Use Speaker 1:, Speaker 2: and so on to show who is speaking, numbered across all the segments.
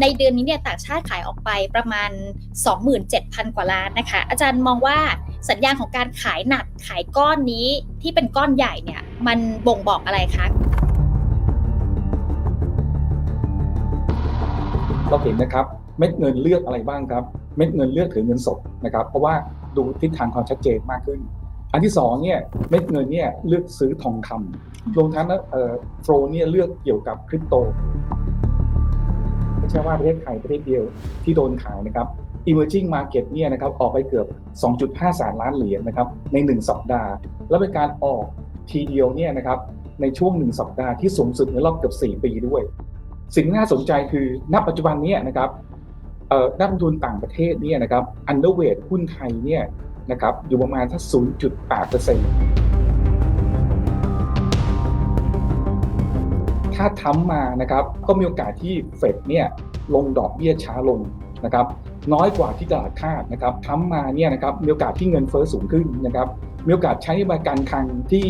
Speaker 1: ในเดือนนี้เนี่ยต่างชาติขายออกไปประมาณ 27,000 กว่าล้านนะคะ อาจารย์มองว่าสัญญาณของการขายหนักขายก้อนนี้ที่เป็นก้อนใหญ่เนี่ยมันบ่งบอกอะไรคะ
Speaker 2: เราเห็นนะครับเม็ดเงินเลือกอะไรบ้างครับ เม็ดเงินเลือกถือเงินสดนะครับ เพราะว่าดูทิศทางความชัดเจนมากขึ้น อันที่สองเนี่ยเม็ดเงินเนี่ยเลือกซื้อทองคำรวมทั้งเอ่อโฟลเนี่ยเลือกเกี่ยวกับคริปโต ไม่ใช่ว่าประเทศไทยประเทศเดียวที่โดนขายนะครับ emerging market เนี่ยนะครับออกไปเกือบ 2.5แสนล้านเหรียญนะครับใน 1 สัปดาห์ แล้วเป็นการออกทีเดียวเนี่ยนะครับในช่วง 1 สัปดาห์ที่สูงสุดในรอบเกือบ 4 ปีด้วย สิ่งน่าสนใจคือณปัจจุบันเนี้นะครับนักลงทุนต่างประเทศเนี่ยนะครับ underweight หุ้นไทยเนี่ยนะครับอยู่ประมาณสัก0.8เปอร์เซ็นต์ ถ้าทำมานะครับก็มีโอกาสที่เฟดเนี่ยลงดอกเบี้ยช้าลงนะครับน้อยกว่าที่ตลาดคาดนะครับทำมาเนี่ยนะครับมีโอกาสที่เงินเฟ้อสูงขึ้นนะครับมีโอกาสใช้นโยบายการคลังที่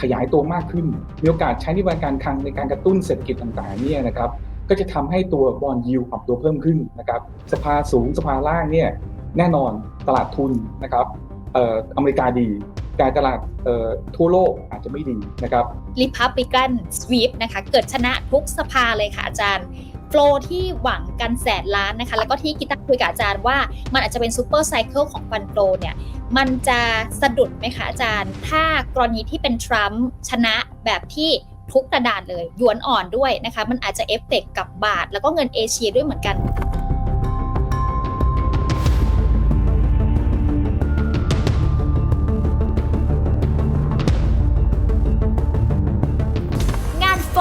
Speaker 2: ขยายตัวมากขึ้น มีโอกาสใช้นโยบายการคลังในการกระตุ้นเศรษฐกิจต่างๆเนี่ยนะครับก็จะทำให้ตัวบอลยิวปรับตัวเพิ่มขึ้นนะครับสภาสูงสภาล่างเนี่ยแน่นอนตลาดทุนนะครับเอออเมริกาดี แต่ตลาดทั่วโลกอาจจะไม่ดีนะครับ
Speaker 1: Republican Sweep นะคะเกิดชนะทุกสภาเลยค่ะอาจารย์โฟลที่หวังกันแสนล้านนะคะ แล้วก็ที่กีตาร์คุยกับอาจารย์ว่ามันอาจจะเป็นซูเปอร์ไซเคิลของฟันโฟลเนี่ยมันจะสะดุดไหมคะอาจารย์ ถ้ากรณีที่เป็นทรัมป์ชนะแบบที่ทุกกระดานเลยยวนอ่อนด้วยนะคะ มันอาจจะเอฟเฟกต์กับบาท แล้วก็เงินเอเชียด้วยเหมือนกัน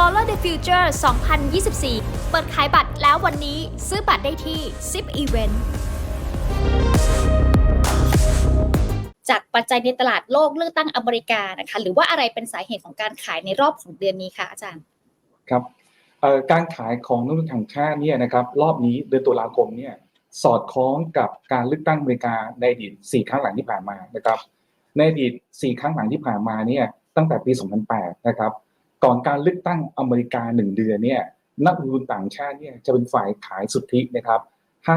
Speaker 3: Follow the Future 2024 เปิดขายบัตรแล้ววันนี้ซื้อบัตรได้ที่10 Event
Speaker 1: จากปัจจัยในตลาดโลกเลือกตั้งอเมริกานะคะ หรือว่าอะไรเป็นสาเหตุของการขายในรอบของเดือนนี้คะอาจารย์
Speaker 2: ครับการขายของนักลงทุนต่างชาติเนี่ยนะครับรอบนี้เดือนตุลาคมเนี่ยสอดคล้องกับการเลือกตั้งอเมริกาในอดีต4ครั้งหลังที่ผ่านมานะครับในอดีต4ครั้งหลังที่ผ่านมาเนี่ยตั้งแต่ปี 2008 นะครับ ก่อนการเลือกตั้งอเมริกา1เดือนเนี่ยนักลงทุนต่างชาติเนี่ยจะเป็นฝ่ายขายสุทธินะครับ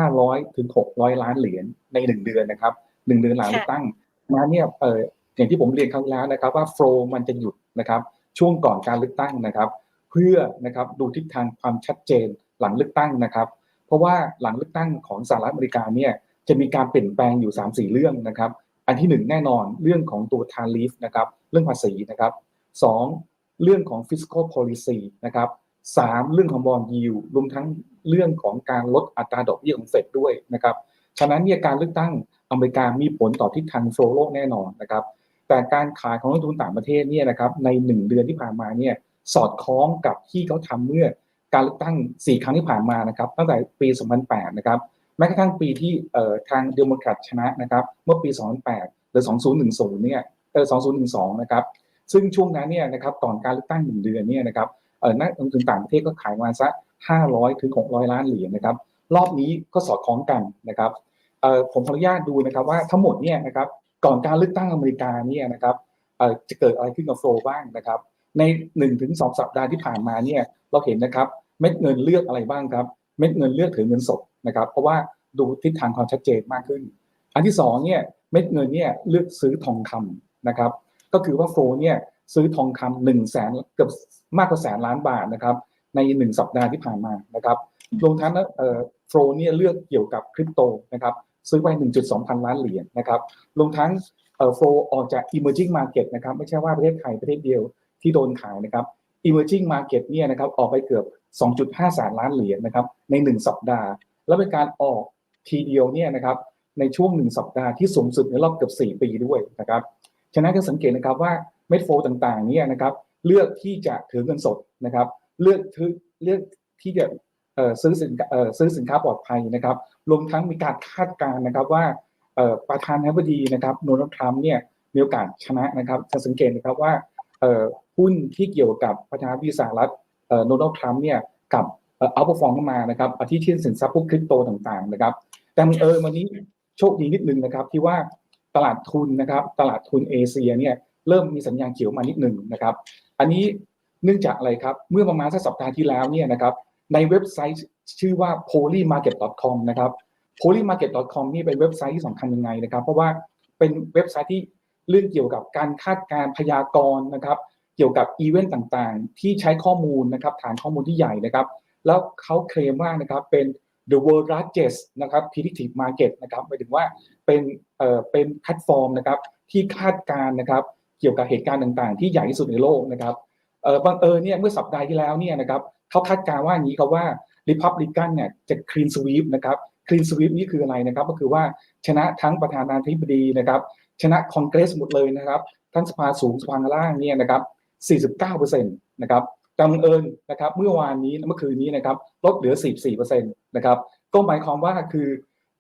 Speaker 2: 500ถึง600 ล้านเหรียญใน 1 เดือนนะครับ1เดือนหลังเลือกตั้งนั้นเนี่ยเอออย่างที่ผมเรียนครั้งแล้วนะครับว่าโฟล์มันจะหยุดนะครับช่วงก่อนการเลือกตั้งนะครับ เพื่อนะครับดูทิศทางความชัดเจนหลังเลือกตั้งนะครับ เพราะว่าหลังเลือกตั้งของสหรัฐอเมริกาเนี่ยจะมีการเปลี่ยนแปลงอยู่ 3 4 เรื่องนะครับ อันที่ 1 แน่นอนเรื่องของตัวทาริฟนะครับเรื่องภาษีนะครับสอง เรื่องของ fiscal policy นะครับสามเรื่องของบอลยิวรวมทั้งเรื่องของการลดอัตราดอกเบี้ยของเฟดด้วยนะครับฉะนั้นเนี่ยการเลือกตั้งอเมริกามีผลต่อทิศทางโฟโลกแน่นอนนะครับแต่การขายของนักลงทุนต่างประเทศเนี่ยนะครับใน 1 เดือนที่ผ่านมาเนี่ยสอดคล้องกับที่เขาทำเมื่อการเลือกตั้ง 4 ครั้งที่ผ่านมานะครับตั้งแต่ปี 2008 นะครับแม้กระทั่งปีที่ทางเดโมแครตชนะนะครับเมื่อปี 2008 หรือ 2010 เนี่ยเออ2012 นะครับ ซึ่งช่วงนั้นเนี่ยนะครับก่อนการเลือกตั้ง1เดือนเนี่ยนะครับเออนักลงทุนต่างประเทศก็ขายมาสัก500 ถึง 600 ล้านเหรียญนะครับ รอบนี้ก็สอดคล้องกันนะครับเออผมขออนุญาตดูนะครับว่าทั้งหมดเนี่ยนะครับก่อนการเลือกตั้งอเมริกาเนี่ยนะครับเออจะเกิดอะไรขึ้นกับโฟลบ้างนะครับ ใน1ถึง2สัปดาห์ที่ผ่านมาเนี่ยเราเห็นนะครับเม็ดเงินเลือกอะไรบ้างครับ เม็ดเงินเลือกถือเงินสดนะครับ เพราะว่าดูทิศทางความชัดเจนมากขึ้น อันที่สองเนี่ยเม็ดเงินเนี่ยเลือกซื้อทองคำนะครับ ก็คือว่าโฟเนี่ยซื้อทองคำหนึ่งแสนเกือบมากกว่าแสนล้านบาทนะครับ ในหนึ่งสัปดาห์ที่ผ่านมานะครับรวมทั้งเอ่อโฟเนี่ยเลือกเกี่ยวกับคริปโตนะครับซื้อไป 1.2 พันล้านเหรียญนะครับรวมทั้งโฟออกจาก emerging market นะครับไม่ใช่ว่าประเทศไทยประเทศเดียวที่โดนขายนะครับ emerging market เนี่ยนะครับออกไปเกือบ 2.5แสนล้านเหรียญนะครับใน 1 สัปดาห์ แล้วเป็นการออกทีเดียวเนี่ยนะครับในช่วง 1 สัปดาห์ที่สูงสุดในรอบเกือบ 4 ปีด้วยนะครับ ฉะนั้นก็สังเกตนะครับว่าเม็ดโฟลต่างๆนี่ยนะครับเลือกที่จะถือเงินสดนะครับ เลือกถือเลือกที่จะซื้อสินค้าเอ่อซื้อสินค้าปลอดภัยนะครับรวมทั้งมีการคาดการณ์นะครับว่าประธานาธิบดีนะครับโดนัลด์ทรัมป์เนี่ยมีโอกาสชนะนะครับจะสังเกตนะครับว่าหุ้นที่เกี่ยวกับประธานาธิบดีสหรัฐโดนัลด์ทรัมป์เนี่ยกับเอ่ออัลฟอร์เข้ามานะครับอาทิเช่นสินทรัพย์พวกคริปโตต่างๆนะครับ แต่เออวันนี้โชคดีนิดนึงนะครับที่ว่า ตลาดทุนนะครับตลาดทุนเอเชียเนี่ยเริ่มมีสัญญาณเขียวมานิดหนึ่งนะครับ อันนี้เนื่องจากอะไรครับ เมื่อประมาณสักสัปดาห์ที่แล้วเนี่ยนะครับในเว็บไซต์ชื่อว่า polymarket.com นะครับ polymarket.com นี่เป็นเว็บไซต์ที่สำคัญยังไงนะครับ เพราะว่าเป็นเว็บไซต์ที่เรื่องเกี่ยวกับการคาดการพยากรณ์นะครับ เกี่ยวกับอีเวนต์ต่างๆ ที่ใช้ข้อมูลนะครับฐานข้อมูลที่ใหญ่นะครับ แล้วเขาเคลมว่านะครับเป็น the world largest นะครับ predictive market นะครับหมายถึงว่าเป็นเอ่อเป็นแพลตฟอร์มนะครับที่คาดการ์นะครับเกี่ยวกับเหตุการณ์ต่างๆ ที่ใหญ่ที่สุดในโลกนะครับเออบังเอิญเนี่ยเมื่อสัปดาห์ที่แล้วเนี่ยนะครับเขาคาดการ์ว่าอย่างนี้ครับว่า Republican เนี่ยจะ clean sweep นะครับ clean sweep นี่คืออะไรนะครับก็คือว่าชนะทั้งประธานาธิบดีนะครับชนะคอนเกรสหมดเลยนะครับทั้งสภาสูงสภาล่างเนี่ยนะครับ49%นะครับ แต่บังเอิญนะครับเมื่อวานนี้เมื่อคืนนี้นะครับลดเหลือ 44%นะครับก็หมายความว่าคือ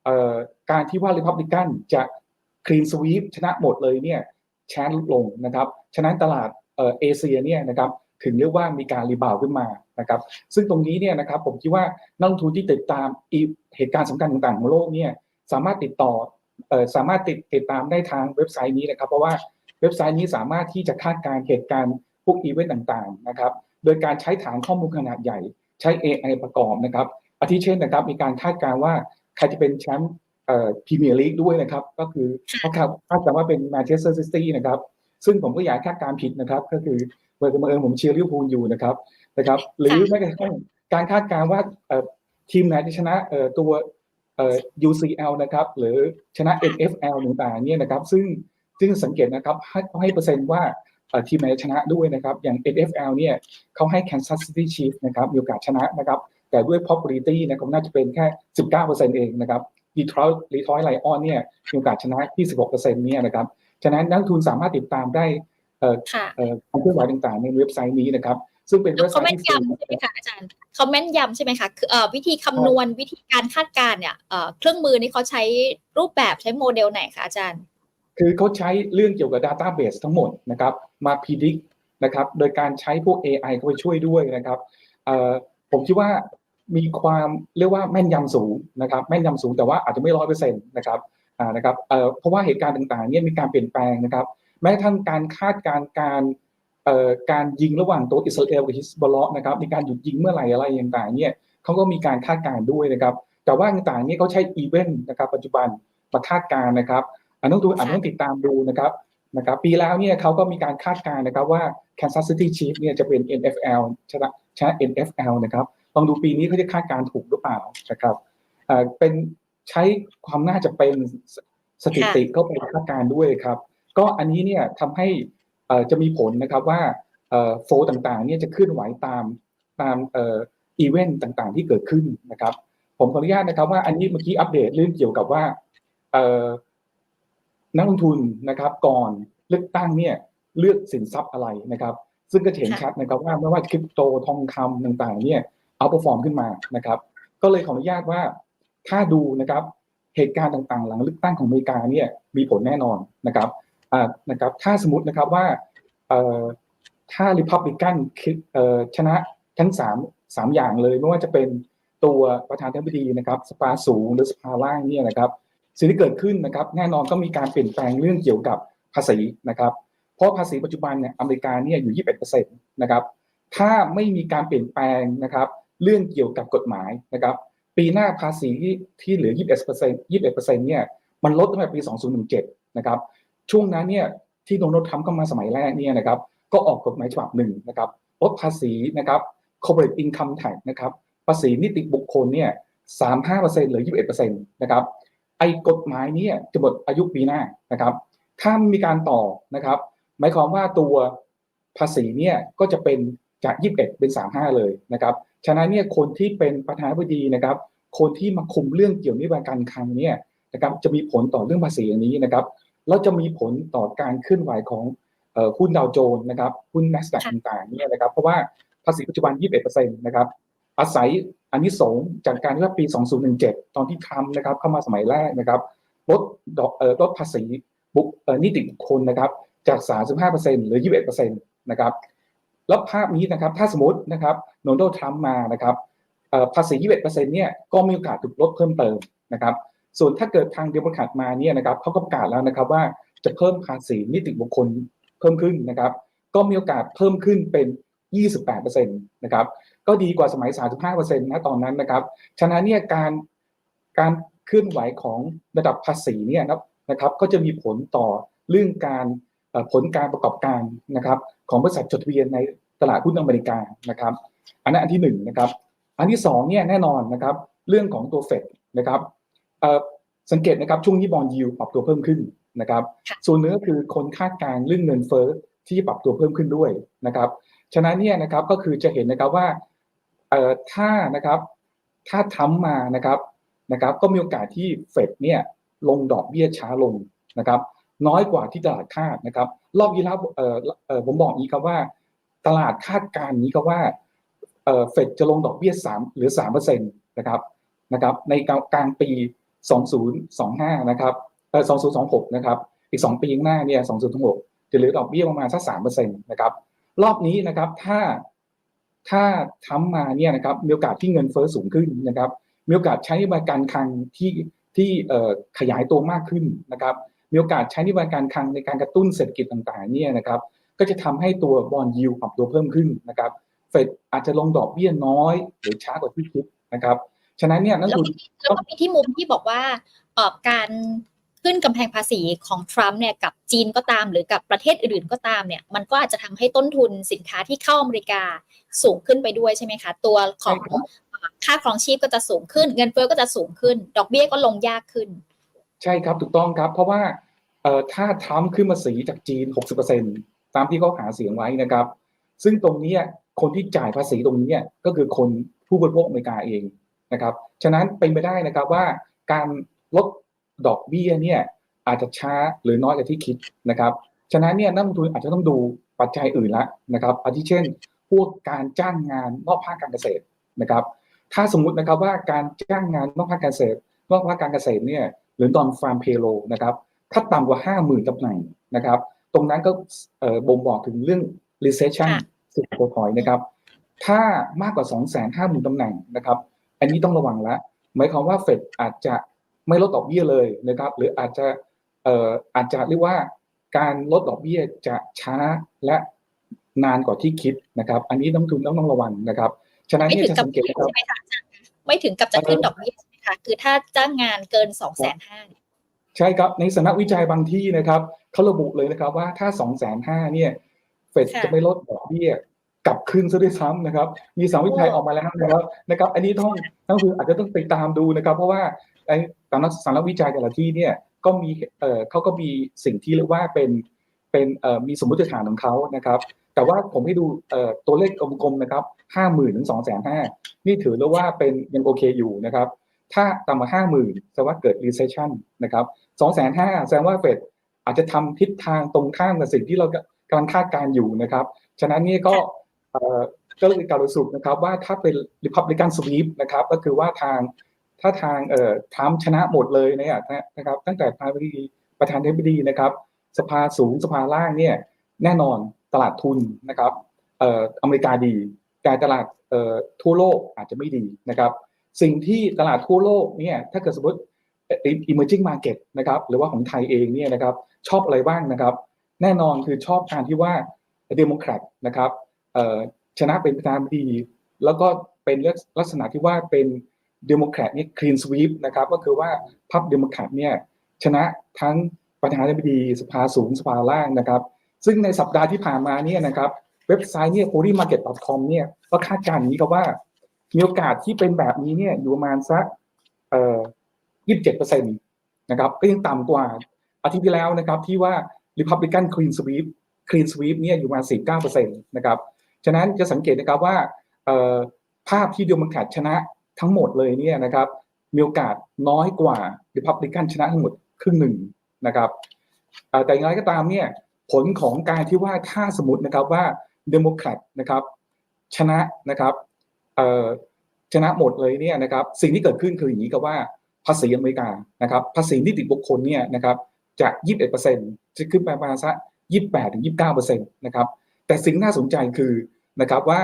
Speaker 2: อการที่ว่า Republican จะ clean sweep ชนะหมดเลยเนี่ยแชนลดลงนะครับฉะนั้นตลาดเอเชียเนี่ยนะครับถึงเรียกว่ามีการรีบาวขึ้นมานะครับซึ่งตรงนี้เนี่ยนะครับผมคิดว่านักลงทุนที่ติดตามเหตุการณ์สำคัญต่างๆของโลกเนี่ยสามารถติดต่ออสามารถติดติดตามได้ทางเว็บไซต์นี้นะครับ เพราะว่าเว็บไซต์นี้สามารถที่จะคาดการเหตุการณ์พวกอีเวนต์ต่างๆนะครับ โดยการใช้ฐานข้อมูลขนาดใหญ่ ใช้ AI ประกอบนะครับอาทิเช่นนะครับ มีการคาดการณ์ว่าใครจะเป็นแชมป์เอ่อพรีเมียร์ลีกด้วยนะครับ ก็คือคาดการณ์คาดการณ์ว่าเป็นแมนเชสเตอร์ซิตี้นะครับ ซึ่งผมก็อยากคาดการณ์ผิดนะครับ ก็คือเมื่อเมื่อผมเชียร์ลิเวอร์พูลอยู่นะครับนะครับ หรือแม้กระทั่งการคาดการณ์ว่าเอ่อทีมไหนจะชนะเอ่อตัวเอ่อ UCL นะครับ หรือชนะ NFL ต่างๆเนี่ยนะครับ ซึ่งซึ่งสังเกตนะครับให้เขาให้เปอร์เซ็นต์ว่าเอ่อ ทีมไหนจะชนะด้วยนะครับ อย่าง NFL เนี่ยเขาให้ Kansas City Chiefs นะครับมีโอกาสชนะนะครับ แต่ด้วย probability นะครับน่าจะเป็นแค่ 19%เองนะครับ Detroit Detroit Lion เนี่ยมีโอกาสชนะที่ 16%เนี่ยนะครับฉะนั้นนักลงทุนสามารถติดตามได้เอ่อ
Speaker 1: ค่ะ
Speaker 2: เอ่อความเคลื่อนไหวต่างๆ ในเว็บไซต์นี้นะครับ ซึ่งเป็นเว็บไซ
Speaker 1: เขา
Speaker 2: ต์
Speaker 1: แม่น
Speaker 2: ที่
Speaker 1: ยำใช่ไหมคะอาจารย์เขาแม่นยำใช่ไหมคะคือเอ่อวิธีคำนวณวิธีการคาดการณ์เนี่ยเอ่อเครื่องมือนี้เขาใช้รูปแบบใช้โมเดลไหนคะอาจารย์
Speaker 2: คือเขาใช้เรื่องเกี่ยวกับ Database ทั้งหมดนะครับมา predict นะครับโดยการใช้พวก AI เข้าไปช่วยด้วยนะครับผมคิดว่ามีความเรียกว่าแม่นยำสูงนะครับแม่นยำสูงแต่ว่าอาจจะไม่ร้อยเปอร์เซ็นต์นะครับอ่านะครับเอ่อเพราะว่าเหตุการณ์ต่างๆเนี่ยมีการเปลี่ยนแปลงนะครับ แม้กระทั่งการคาดการณ์การเอ่อการยิงระหว่างตัวอิสราเอลกับฮิสบอลนะครับมีการหยุดยิงเมื่อไหร่อะไรต่างๆเนี่ยเขาก็มีการคาดการ์ด้วยนะครับ แต่ว่าต่างๆเนี่ยเขาใช้อีเวนต์นะครับปัจจุบันมาคาดการนะครับ อันต้องดูอันต้องติดตามดูนะครับนะครับปีแล้วเนี่ยเขาก็มีการคาดการณ์นะครับว่า Kansas City Chiefs เนี่ยจะเป็น NFL ชนะชนะ NFL นะครับลองดูปีนี้เขาจะคาดการณ์ถูกหรือเปล่านะครับเอ่อเป็นใช้ความน่าจะเป็นสถิติเข้าไปคาดการณ์ด้วยครับ ก็อันนี้เนี่ยทำให้เอ่อจะมีผลนะครับว่าเอ่อโฟลต่างๆเนี่ยจะเคลื่อนไหวตามตามเอ่ออีเวนต์ต่างๆ ที่เกิดขึ้นนะครับ ผมขออนุญาตนะครับว่าอันนี้เมื่อกี้อัปเดตเรื่องเกี่ยวกับว่าเอ่อ นักลงทุนนะครับก่อนเลือกตั้งเนี่ยเลือกสินทรัพย์อะไรนะครับ ซึ่งก็จะเห็น
Speaker 1: ค่ะ
Speaker 2: ชัดนะครับว่าไม่ว่าคริปโตทองคำต่างๆเนี่ยเอาเปอร์ฟอร์มขึ้นมานะครับ ก็เลยขออนุญาตว่าถ้าดูนะครับเหตุการณ์ต่างๆ หลังเลือกตั้งของอเมริกาเนี่ยมีผลแน่นอนนะครับอ่านะครับถ้าสมมตินะครับว่าเอ่อถ้าริพับลิกันเอ่อชนะทั้งสามสามอย่างเลย ไม่ว่าจะเป็นตัวประธานาธิบดีนะครับ สภาสูงหรือสภาล่างเนี่ยนะครับ สิ่งที่เกิดขึ้นนะครับแน่นอนก็มีการเปลี่ยนแปลงเรื่องเกี่ยวกับภาษีนะครับเพราะภาษีปัจจุบันเนี่ยอเมริกาเนี่ยอยู่ 21%นะครับถ้าไม่มีการเปลี่ยนแปลงนะครับเรื่องเกี่ยวกับกฎหมายนะครับปีหน้าภาษีที่เหลือ 21% 21%เนี่ยมันลดตั้งแต่ปี 2017 นะครับช่วงนั้นเนี่ยที่โดนัลด์ทรัมป์เข้ามาสมัยแรกเนี่ยนะครับก็ออกกฎหมายฉบับหนึ่งนะครับลดภาษีนะครับ corporate income tax นะครับภาษีนิติบุคคลเนี่ย 35%เหลือ 21%นะครับ ไอ้กฎหมายเนี้จะหมดอายุปีหน้านะครับ ถ้ามีการต่อนะครับ หมายความว่าตัวภาษีเนี่ยก็จะเป็นจาก 21 เป็น 35 เลยนะครับ ฉะนั้นเนี่ยคนที่เป็นประธานาธิบดีนะครับ คนที่มาคุมเรื่องเกี่ยวนโยบายการคลังเนี่ยนะครับจะมีผลต่อเรื่องภาษีอย่างนี้นะครับแล้วจะมีผลต่อการเคลื่อนไหวของเอ่อหุ้นดาวโจนส์นะครับหุ้น n a s d a q ต่างๆเนี่ยนะครับ เพราะว่าภาษีปัจจุบัน 21%นะครับ อาศัยอันนี้สงส์จากการที่ว่าปี 2017 ตอนที่ทำนะครับเข้ามาสมัยแรกนะครับลดดอกเอ่อลดภาษีบุคนิติบุคคลนะครับจาก 35%เหรือ 21%นะครับแล้วภาพนี้นะครับถ้าสมมตินะครับโดนัลด์ทรัมป์มานะครับเอ่อภาษี 21%เนี่ยก็มีโอกาสถูกลดเพิ่มเติมนะครับส่วนถ้าเกิดทางเดโมแครตมาเนี่ยนะครับเขาก็ประกาศแล้วนะครับว่าจะเพิ่มภาษีนิติบุคคลเพิ่มขึ้นนะครับ ก็มีโอกาสเพิ่มขึ้นเป็น 28%นะครับ ก็ดีกว่าสมัย 35%นะตอนนั้นนะครับ ฉะนั้นเนี่ยการการเคลื่อนไหวของระดับภาษีเนี่ยนะครับนะครับก็จะมีผลต่อเรื่องการเอ่อผลการประกอบการนะครับ ของบริษัทจดทะเบียนในตลาดหุ้นอเมริกานะครับ อันนั้นอันที่หนึ่งนะครับอันที่สองเนี่ยแน่นอนนะครับ เรื่องของตัวเฟดนะครับเอ่อสังเกตนะครับช่วงนี้บอลยิวปรับตัวเพิ่มขึ้นนะครับ
Speaker 1: ค่ะ
Speaker 2: ส่วนหนึงก็คือคนคาดการณ์เรื่องเงินเฟ้อที่ปรับตัวเพิ่มขึ้นด้วยนะครับ ฉะนั้นเนี่ยนะครับก็คือจะเห็นนะครับว่า เอ่อถ้านะครับถ้าทำมานะครับนะครับ ก็มีโอกาสที่เฟดเนี่ยลงดอกเบี้ยช้าลงนะครับ น้อยกว่าที่ตลาดคาดนะครับ รอบที่แล้วเอ่อเอ่อผมบอกงี้ครับว่า ตลาดคาดการณ์นี้ครับว่าเอ่อเฟดจะลงดอกเบี้ย3หรือ3เปอร์เซ็นต์นะครับนะครับ ในกลางกลางปี 2025 นะครับเอ่อ2026 นะครับ อีก 2 ปีข้างหน้าเนี่ย 2026 จะเหลือดอกเบี้ยประมาณสัก3เปอร์เซ็นต์นะครับ รอบนี้นะครับ ถ้า ถ้าทำมาเนี่ยนะครับมีโอกาสที่เงินเฟ้อสูงขึ้นนะครับมีโอกาสใช้นโยบาการคลังที่ที่ขยายตัวมากขึ้นนะครับมีโอกาสใช้นโยบายการคลังในการกระตุ้นเศรษฐกิจต่างๆเนี่ยนะครับก็จะทำให้ตัวบอลยิวปรับตัวเพิ่มขึ้นนะครับเฟดอาจจะลงดอกเบี้ยน้อย หรือช้ากว่าที่คิดนะครับ ฉะนั้นเนี่ยนักล
Speaker 1: แล้ว
Speaker 2: งทุน
Speaker 1: ก็แล้วก็มีที่มุมที่บอกว่าออการ ขึ้นกำแพงภาษีของทรัมป์เนี่ยกับจีนก็ตาม หรือกับประเทศอื่นๆก็ตามเนี่ยมันก็อาจจะทำให้ต้นทุนสินค้าที่เข้าอเมริกาสูงขึ้นไปด้วยใช่ไหมคะ ตัวของ
Speaker 2: ค่า
Speaker 1: ครองชีพก็จะสูงขึ้น เงินเฟ้อก็จะสูงขึ้น ดอกเบี้ยก็ลงยากขึ้น
Speaker 2: ใช่ครับถูกต้องครับ เพราะว่าถ้าทรัมป์ขึ้นมาสีจากจีน 60%ตามที่เขาหาเสียงไว้นะครับ ซึ่งตรงนี้คนที่จ่ายภาษีตรงนี้เนี่ยก็คือคนผู้บริโภคอเมริกาเองนะครับ ฉะนั้นเป็นไปได้นะครับว่าการลด ดอกเบี้ยเนี่ยอาจจะช้าหรือน้อยกว่าที่คิดนะครับฉะนั้นเนี่ยนักลงทุนอาจจะต้องดูปัจจัยอื่นละนะครับอาทิเช่น พวกการจ้างงานนอกภาคการเกษตรนะครับ ถ้าสมมุตินะครับว่าการจ้างงานนอกภาคการเกษตร นอกภาคการเกษตรเนี่ยหรือตอนฟาร์มเพโลนะครับถ้าต่ำกว่า 5 0,000ตำแหน่งนะครับ ตรงนั้นก็เอ่อบ่งบอกถึงเรื่อง recession
Speaker 1: ค่ะ
Speaker 2: สิถดถอยนะครับ ถ้ามากกว่า 250,000ตำแหน่งนะครับ อันนี้ต้องระวังละ หมายความว่าเฟดอาจจะ ไม่ลดดอกเบี้ยเลยนะครับ หรืออาจจะเอ่ออาจจะเรียกว่าการลดดอกเบี้ยจะช้าและนานกว่าที่คิดนะครับ อันนี้นักลงทุนต้องต้องระวังนะครับ ฉะนั้น
Speaker 1: ไม่
Speaker 2: เนี่ย
Speaker 1: ถึง
Speaker 2: จะ
Speaker 1: กับ
Speaker 2: สังเกต
Speaker 1: ขึ้น
Speaker 2: นะครับ
Speaker 1: ใช่ไหมคะอาจารย์ไม่ถึงกับจะขึ้นดอกเบี้ยใช่ไหมคะคือถ้าจ้างงานเกินสองแสนห้า
Speaker 2: ใช่ครับในสำนักวิจัยบางที่นะครับเขาระบุเลยนะครับว่าถ้า2 5 0 0 0เนี่ยเฟด
Speaker 1: ค่ะ
Speaker 2: จะไม่ลดดอกเบี้ยกลับขึ้นซะด้วยซ้ำนะครับ มีสำนักวิจัยออกมาแล้วนะครับนะครับ อันนี้ต้องต้องคืออาจจะต้องไปตามดูนะครับ เพราะว่า ไอ้สำนักสำนักวิจัยแต่ละที่เนี่ยก็มีเอ่อเขาก็มีสิ่งที่เรียกว่าเป็นเป็นเอ่อมีสมมติฐานของเขานะครับ แต่ว่าผมให้ดูเอ่อตัวเลขกลมๆนะครับห้าหมื่นถึงสองแสนห้านี่ถือแล้วว่าเป็นยังโอเคอยู่นะครับ ถ้าต่ำกว่าห้าหมื่นแสดงว่าเกิด recession นะครับสองแสนห้าแสดงว่าเฟดอาจจะทำทิศทางตรงข้ามกับสิ่งที่เรากำลังคาดการอยู่นะครับ ฉะนั้นนี่ก็เอ่อก็เลยกล่าวสรุปนะครับว่าถ้าเป็น Republican sweep นะครับ ก็คือว่าทาง ถ้าทางเอ่อทรัมป์ชนะหมดเลยเนี่ยนะครับ ตั้งแต่ประธานาธิบดีประธานาธิบดีนะครับ สภาสูงสภาล่างเนี่ยแน่นอนตลาดทุนนะครับเอ่ออเมริกาดีแต่ตลาดเอ่อทั่วโลกอาจจะไม่ดีนะครับ สิ่งที่ตลาดทั่วโลกเนี่ยถ้าเกิดสมมติ emerging market นะครับหรือว่าของไทยเองเนี่ยนะครับชอบอะไรบ้างนะครับ แน่นอนคือชอบการที่ว่าเดโมแครตนะครับเอ่อชนะเป็นประธานาธิบดี แล้วก็เป็นลักษณะที่ว่าเป็น เดโมแครตนี่ clean sweep นะครับก็คือว่าพรรคเดโมแครตเนี่ยชนะทั้งประธานาธิบดีสภาสูงสภาล่างนะครับ ซึ่งในสัปดาห์ที่ผ่านมาเนี่ยนะครับเว็บไซต์เนี่ย holymarket.com เนี่ยก็คาดการณ์นี้ครับว่า มีโอกาสที่เป็นแบบนี้เนี่ยอยู่ประมาณสักเอ่อยีเปอร์เซ็นต์นะครับก็ยังต่ำกว่าอาทิตย์ที่แล้วนะครับที่ว่า Republican Clean Sweep Clean Sweep เนี่ยอยู่มาณสี่เปอร์เซ็นต์นะครับ ฉะนั้นจะสังเกตนะครับว่าภาพที่เดโมแครตชนะ ทั้งหมดเลยเนี่ยนะครับมีโอกาสน้อยกว่า Republican ชนะทั้งหมดครึ่งหนึ่งนะครับแต่อย่างไรก็ตามเนี่ยผลของการที่ว่าถ้าสมมตินะครับว่าเดโมแครตนะครับชนะนะครับชนะหมดเลยเนี่ยนะครับสิ่งที่เกิดขึ้นคืออย่างนี้ครับว่าภาษีอเมริกานะครับภาษีนิติบุคคลเนี่ยนะครับจาก 21%จะขึ้นไปประมาณสัก28ถึง29%นะครับแต่สิ่งน่าสนใจคือนะครับว่า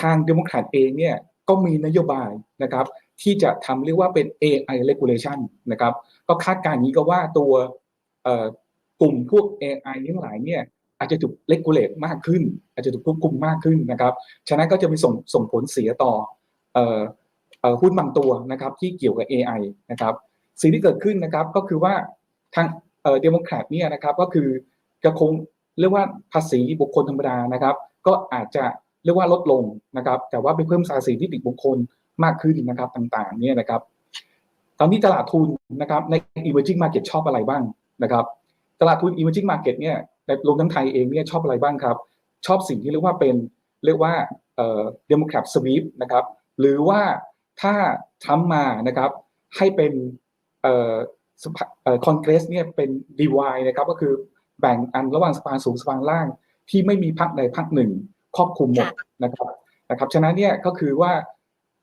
Speaker 2: ทางเดโมแครตเองเนี่ย ก็มีนโยบายนะครับที่จะทำเรียกว่าเป็น AI regulation นะครับก็คาดการณ์อย่างนี้ก็ว่าตัวกลุ่มพวก AI ทั้งหลายเนี่ยอาจจะถูกเลกูเลตมากขึ้น อาจจะถูกควบคุมมากขึ้นนะครับฉะนั้นก็จะมีส่งส่งผลเสียต่อหุ้นบางตัวนะครับที่เกี่ยวกับ AI นะครับสิ่งที่เกิดขึ้นนะครับก็คือว่าทางเอ่อเดโมแครตเนี่ยนะครับก็คือจะคงเรียกว่าภาษีบุคคลธรรมดานะครับ ก็อาจจะ เรียกว่าลดลงนะครับ แต่ว่าไปเพิ่มภาษีที่ติดบุคคลมากขึ้นนะครับต่างๆเนี่ยนะครับตอนนี้ตลาดทุนนะครับใน emerging market ชอบอะไรบ้างนะครับ ตลาดทุน emerging market เนี่ยในรวมทั้งไทยเองเนี่ยชอบอะไรบ้างครับ ชอบสิ่งที่เรียกว่าเป็นเรียกว่าเอ่อ democrat sweep นะครับ หรือว่าถ้าทำมานะครับให้เป็นเอ่อเอ่อคอนเกรสเนี่ยเป็น divide นะครับก็คือแบ่งอันระหว่างสภาสูงสภาล่างที่ไม่มีพรรคใดพรรคหนึ่ง ครอบคลุมหมดนะครับนะครับฉะนั้นเนี่ยก็คือว่า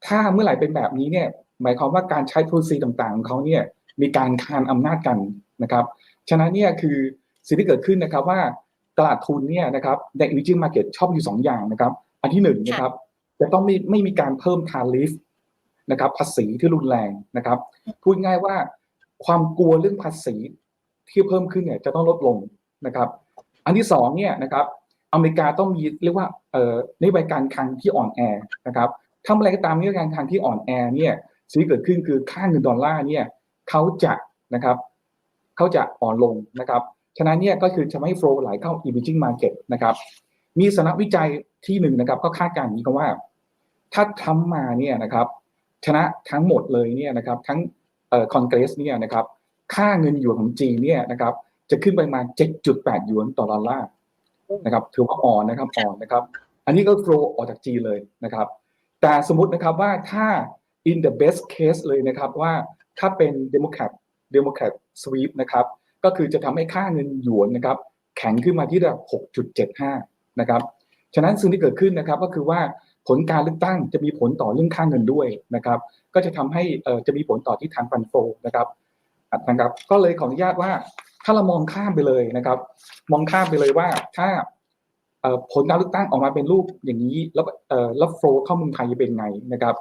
Speaker 2: ถ้าเมื่อไหร่เป็นแบบนี้เนี่ยหมายความว่าการใช้ policy ต่างๆของเขาเนี่ยมีการคานอำนาจกันนะครับฉะนั้นเนี่ยคือสิ่งที่เกิดขึ้นนะครับว่าตลาดทุนเนี่ยนะครับใน emerging market ชอบอยู่สองอย่างนะครับ อันที่หนึ่งนะครับจะต้องไม่ไม่มีการเพิ่ม tariff นะครับภาษีที่รุนแรงนะครับพูดง่ายว่าความกลัวเรื่องภาษีที่เพิ่มขึ้นเนี่ยจะต้องลดลงนะครับ อันที่สองเนี่ยนะครับ อเมริกาต้องมีเรียกว่าเอ่อนโยบายการคลังที่อ่อนแอนะครับถ้าอะไรก็ตามนโยบายการคลังที่อ่อนแอเนี่ยสิ่งที่เกิดขึ้นคือค่าเงินดอลลาร์เนี่ยเขาจะนะครับเขาจะอ่อนลงนะครับฉะนั้นเนี่ยก็คือจะไม่ flow ไหลเข้า emerging market นะครับมีสำนักวิจัยที่หนึ่งนะครับก็คาดการณ์อย่างนี้ครับว่า ถ้าทำมาเนี่ยนะครับชนะทั้งหมดเลยเนี่ยนะครับทั้งเอ่อคอนเกรสเนี่ยนะครับค่าเงินหยวนของจีนเนี่ยนะครับจะขึ้นไปมา 7.8 หยวนต่อดอลลาร์ นะครับถือว่าอ่อนนะครับอ่อนนะครับ อันนี้ก็ flow ออกจากจีนเลยนะครับ แต่สมมตินะครับว่าถ้า in the best case เลยนะครับว่าถ้าเป็น Democrat Democrat sweep นะครับก็คือจะทำให้ค่าเงินหยวนนะครับแข็งขึ้นมาที่ระดับ 6.75 นะครับ ฉะนั้นสิ่งที่เกิดขึ้นนะครับก็คือว่าผลการเลือกตั้งจะมีผลต่อเรื่องค่าเงินด้วยนะครับ ก็จะทำให้จะมีผลต่อที่ทางฟันโฟนะครับนะครับ ก็เลยขออนุญาตว่า ถ้าเรามองข้ามไปเลยนะครับ มองข้ามไปเลยว่าถ้าผลการเลือกตั้งออกมาเป็นรูปอย่างนี้ แล้วแล้วโฟลเข้าเมืองไทยจะเป็นไงนะครับ